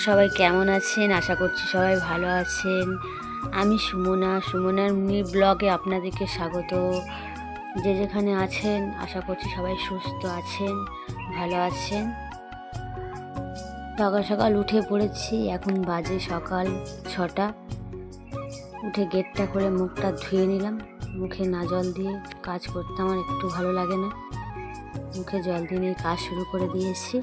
সবাই কেমন আছেন? আশা করছি সবাই ভালো আছেন। আমি সুমনা, সুমনার মি ব্লগে আপনাদেরকে স্বাগত। যে যেখানে আছেন, আশা করছি সবাই সুস্থ আছেন, ভালো আছেন। সকাল সকাল উঠে পড়েছি, এখন বাজে সকাল ছটা। উঠে গেটটা করে মুখটা ধুয়ে নিলাম। মুখে না জল দিয়ে কাজ করতে আমার একটু ভালো লাগে না। মুখে জল দিয়ে কাজ শুরু করে দিয়েছি।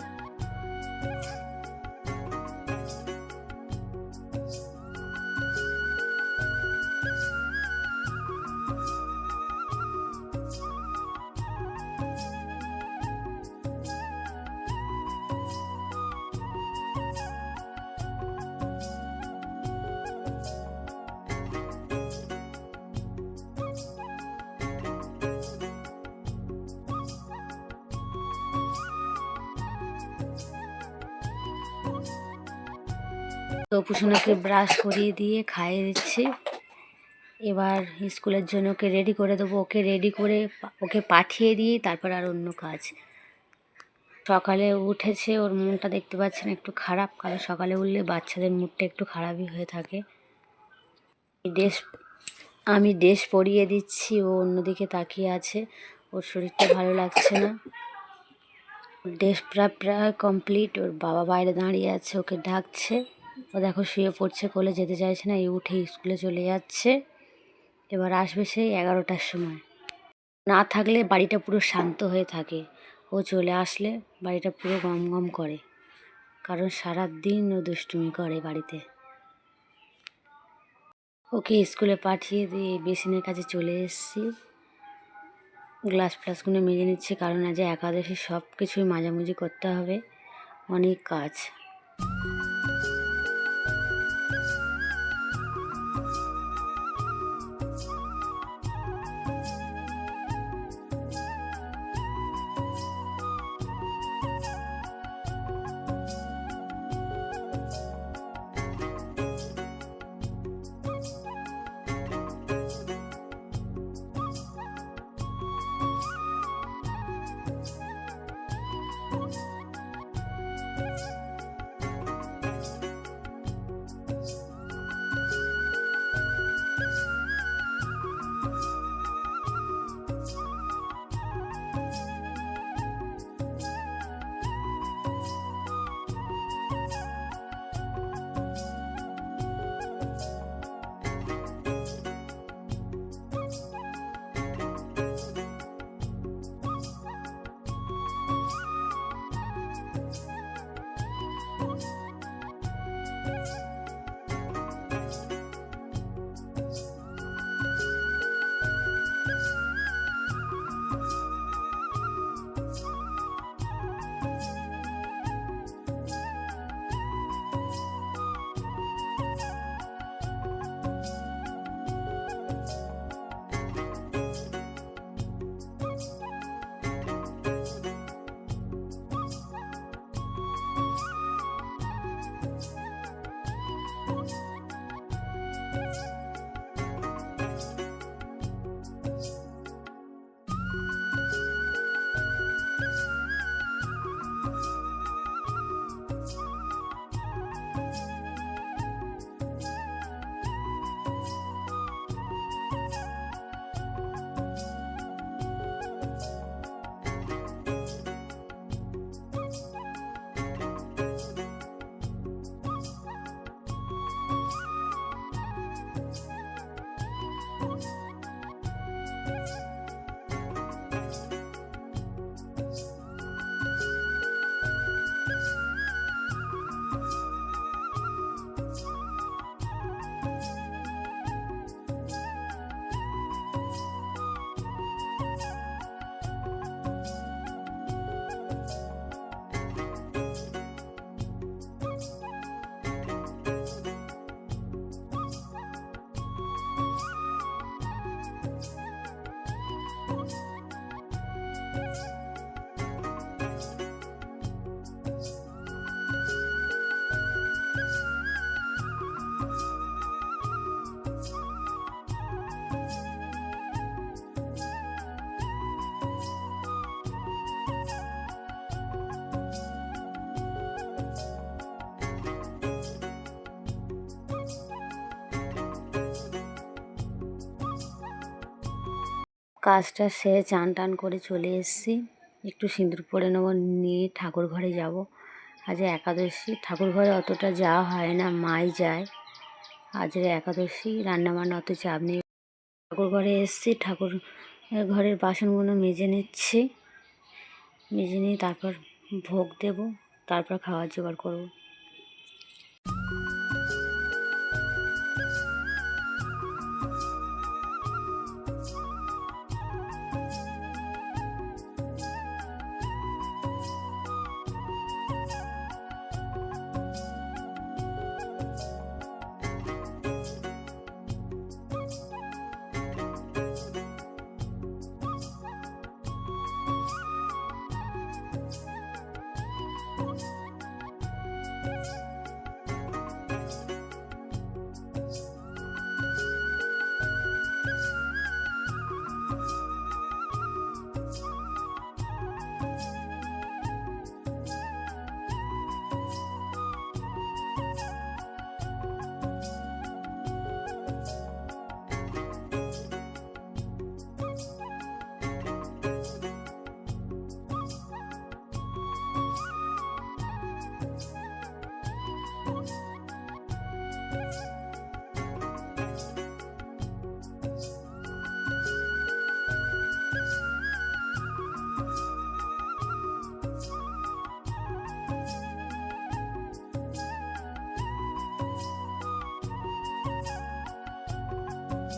তো পুষণাকে ব্রাশ করিয়ে দিয়ে খাইয়ে দিচ্ছি। এবার স্কুলের জন্য ওকে রেডি করে দেবো। ওকে রেডি করে ওকে পাঠিয়ে দিয়ে তারপর আর অন্য কাজ। সকালে উঠেছে, ওর মনটা দেখতে পাচ্ছেন একটু খারাপ। কারণ সকালে উঠলে বাচ্চাদের মুডটা একটু খারাপই হয়ে থাকে। ড্রেস আমি ড্রেস পরিয়ে দিচ্ছি, ও অন্যদিকে তাকিয়ে আছে। ওর শরীরটা ভালো লাগছে না। ড্রেস প্রায় প্রায় কমপ্লিট ওর বাবা বাইরে দাঁড়িয়ে আছে, ওকে ডাকছে। ও দেখো শুয়ে পড়ছে, কোলে যেতে চাইছে না, এই উঠে স্কুলে চলে যাচ্ছে। এবার আসবে সেই এগারোটার সময়। না থাকলে বাড়িটা পুরো শান্ত হয়ে থাকে। ও চলে আসলে বাড়িটা পুরো গম গম করে, কারণ সারা দিন ও দুষ্টুমি করে বাড়িতে। ওকে স্কুলে পাঠিয়ে দিয়ে বেসিনের কাছে চলে এসেছি। গ্লাস ফ্লাসগুলো মেজে নিচ্ছে, কারণ আজ একাদশী সব কিছুই মাঝামুঝি করতে হবে। অনেক কাজ। কাজটা সেরে চান টান করে চলে এসেছি। একটু সিঁদুর পরে নেব, নিয়ে ঠাকুর ঘরে যাব। আজ একাদশী, ঠাকুর ঘরে অতটা যাওয়া হয় না, মাই যায়। আজ একাদশী, রান্নাবান্না অত চাপ নেই। ঠাকুর ঘরে এসেছি, ঠাকুর ঘরের বাসনগুলো মেজে নিচ্ছি। মেজে নিয়ে তারপর ভোগ দেব, তারপর খাওয়ার জোগাড় করব।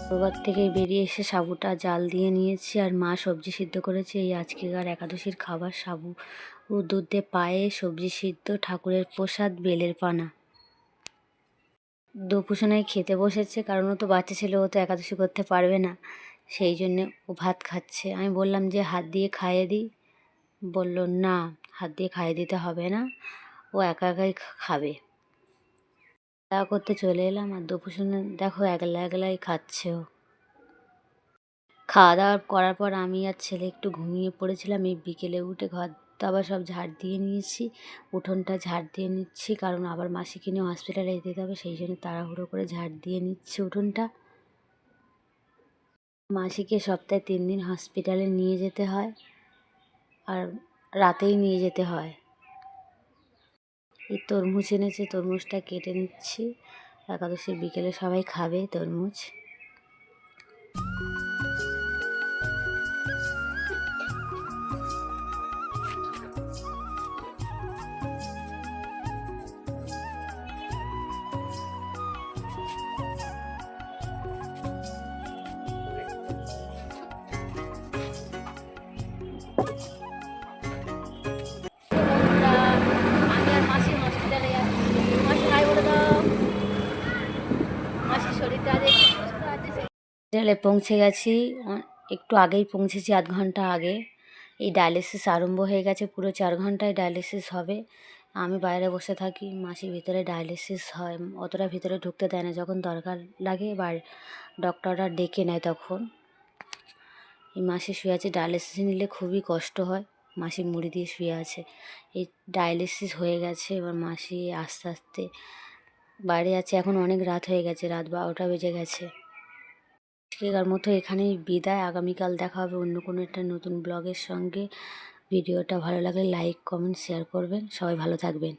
ঘর থেকে বেরিয়ে এসে সাবুটা জাল দিয়ে নিয়েছি আর মা সবজি সিদ্ধ করেছে। এই আজকেকার একাদশীর খাবার সাবু ও দুধ পায়ে সবজি সিদ্ধ, ঠাকুরের প্রসাদ, বেলের পানা। দুপুসনায় খেতে বসেছে, কারণ ও তো বাচ্চা ছেলে, ও তো একাদশী করতে পারবে না। সেই জন্যে ও ভাত খাচ্ছে। আমি বললাম যে, হাত দিয়ে খাইয়ে দিই? বলল, না, হাত দিয়ে খাইয়ে দিতে হবে না। ও একা একাই খাবে। খাওয়া করতে চলে এলাম আর দুপুসনে দেখো একলা একলাই খাচ্ছে ও। খাওয়া দাওয়া করার পর আমি আর ছেলে একটু ঘুমিয়ে পড়েছিলাম। এই বিকেলে উঠে ঘর আবার সব ঝাড় দিয়ে নিয়েছি। উঠোনটা ঝাড় দিয়ে নিচ্ছি কারণ আবার মাসিকে নিয়ে হসপিটালে যেতে হবে, সেই জন্য তাড়াহুড়ো করে ঝাড় দিয়ে নিচ্ছি উঠোনটা। মাসিকে সপ্তাহে তিন দিন হসপিটালে নিয়ে যেতে হয় আর রাতেই নিয়ে যেতে হয়। এই তরমুজ এনেছে তরমুজটা কেটে নিচ্ছি। একাদশী বিকেলে সবাই খাবে তরমুজ। হসপিটালে পৌঁছে গেছি। একটু আগেই পৌঁছেছি আধ ঘণ্টা আগে। এই ডায়ালিসিস আরম্ভ হয়ে গেছে, পুরো চার ঘন্টায় ডায়ালিসিস হবে। আমি বাইরে বসে থাকি মাসি ভিতরে ডায়ালিসিস হয়, অতটা ভিতরে ঢুকতে দেয় না, যখন দরকার লাগে বা ডক্টররা ডেকে নেয় তখন। এই মাসি শুয়ে আছে, ডায়ালিসিস নিলে খুবই কষ্ট হয়, মাসি মুড়ি দিয়ে শুয়ে আছে। এই ডায়ালিসিস হয়ে গেছে, এবার মাসি আস্তে আস্তে বাইরে আছে এখন অনেক রাত হয়ে গেছে, রাত বারোটা বেজে গেছে। আজকেকার মতো এখানেই বিদায়। আগামীকাল দেখা হবে অন্য কোনো একটা নতুন ব্লগের সঙ্গে। ভিডিওটা ভালো লাগলে লাইক, কমেন্ট, শেয়ার করবেন। সবাই ভালো থাকবেন।